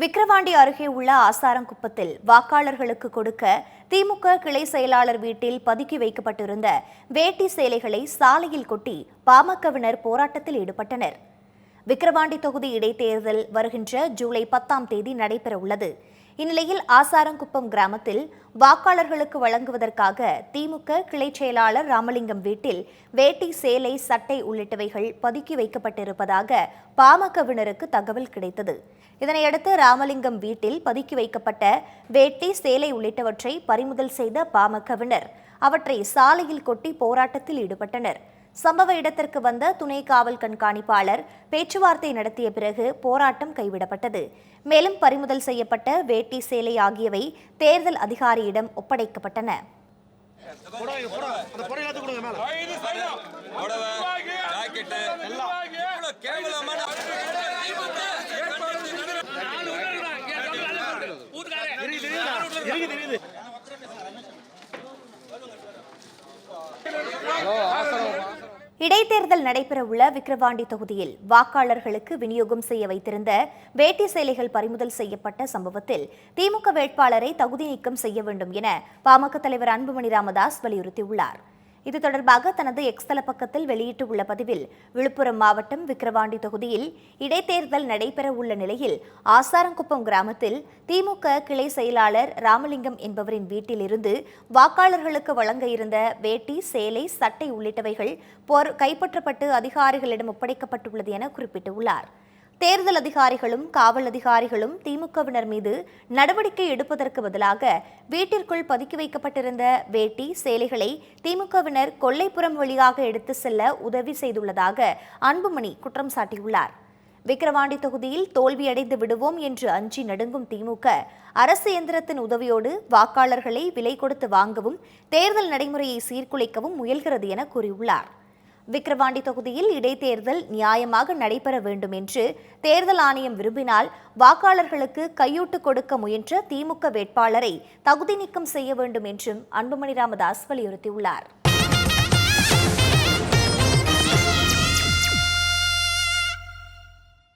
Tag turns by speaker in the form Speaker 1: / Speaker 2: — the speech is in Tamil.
Speaker 1: விக்கிரவாண்டி அருகே உள்ள ஆசாரங்குப்பத்தில் வாக்காளர்களுக்கு கொடுக்க திமுக கிளை செயலாளர் வீட்டில் பதுக்கி வைக்கப்பட்டிருந்த வேட்டி சேலைகளை சாலையில் கொட்டி பாமகவினர் போராட்டத்தில் ஈடுபட்டனர். விக்கிரவாண்டி தொகுதி இடைத்தேர்தல் வருகின்ற ஜூலை பத்தாம் தேதி நடைபெறவுள்ளது. இந்நிலையில் ஆசாரங்குப்பம் கிராமத்தில் வாக்காளர்களுக்கு வழங்குவதற்காக திமுக கிளை செயலாளர் ராமலிங்கம் வீட்டில் வேட்டி சேலை சட்டை உள்ளிட்டவைகள் பதுக்கி வைக்கப்பட்டிருப்பதாக பாமகவினருக்கு தகவல் கிடைத்தது. இதனையடுத்து ராமலிங்கம் வீட்டில் பதுக்கி வைக்கப்பட்ட வேட்டி சேலை உள்ளிட்டவற்றை பறிமுதல் செய்த பாமகவினர். அவற்றை சாலையில் கொட்டி போராட்டத்தில் ஈடுபட்டனர். சம்பவ இடத்திற்கு வந்த துணை காவல் கண்காணிப்பாளர் பேச்சுவார்த்தை நடத்திய பிறகு போராட்டம் கைவிடப்பட்டது மேலும் பறிமுதல் செய்யப்பட்ட வேட்டி சேலை ஆகியவை தேர்தல் அதிகாரியிடம் ஒப்படைக்கப்பட்டன
Speaker 2: தெரியுது
Speaker 1: இடைத்தேர்தல் நடைபெறவுள்ள விக்கிரவாண்டி தொகுதியில் வாக்காளர்களுக்கு விநியோகம் செய்ய வைத்திருந்த வேட்டி சேலைகள் பறிமுதல் செய்யப்பட்ட சம்பவத்தில் திமுக வேட்பாளரை தகுதி நீக்கம் செய்ய வேண்டும் என பாமக தலைவர் அன்புமணி ராமதாஸ் வலியுறுத்தியுள்ளார். இது தொடர்பாக தனது எக்ஸ்தல பக்கத்தில் வெளியிட்டுள்ள பதிவில் விழுப்புரம் மாவட்டம் விக்கிரவாண்டி தொகுதியில் இடைத்தேர்தல் நடைபெற உள்ள நிலையில் ஆசாரங்குப்பம் கிராமத்தில் திமுக கிளை செயலாளர் ராமலிங்கம் என்பவரின் வீட்டிலிருந்து வாக்காளர்களுக்கு வழங்க இருந்த வேட்டி சேலை சட்டை உள்ளிட்டவைகள் போர் கைப்பற்றப்பட்டு அதிகாரிகளிடம் ஒப்படைக்கப்பட்டுள்ளது என குறிப்பிட்டுள்ளார். தேர்தல் அதிகாரிகளும் காவல் அதிகாரிகளும் திமுகவினர் மீது நடவடிக்கை எடுப்பதற்கு பதிலாக வீட்டிற்குள் பதுக்கி வைக்கப்பட்டிருந்த வேட்டி சேலைகளை திமுகவினர் கொல்லைப்புறம் வழியாக எடுத்து செல்ல உதவி செய்துள்ளதாக அன்புமணி குற்றம் சாட்டியுள்ளார். விக்கிரவாண்டி தொகுதியில் தோல்வியடைந்து விடுவோம் என்று அஞ்சி நடுங்கும் திமுக அரசு எந்திரத்தின் உதவியோடு வாக்காளர்களை விலை கொடுத்து வாங்கவும் தேர்தல் நடைமுறையை சீர்குலைக்கவும் முயல்கிறது என கூறியுள்ளார். விக்கிரவாண்டி தொகுதியில் இடைத்தேர்தல் நியாயமாக நடைபெற வேண்டும் என்று தேர்தல் ஆணையம் விரும்பினால் வாக்காளர்களுக்கு கையூட்டு கொடுக்க முயன்ற திமுக வேட்பாளரை தகுதி நீக்கம் செய்ய வேண்டும் என்றும் அன்புமணி ராமதாஸ் வலியுறுத்தியுள்ளார்.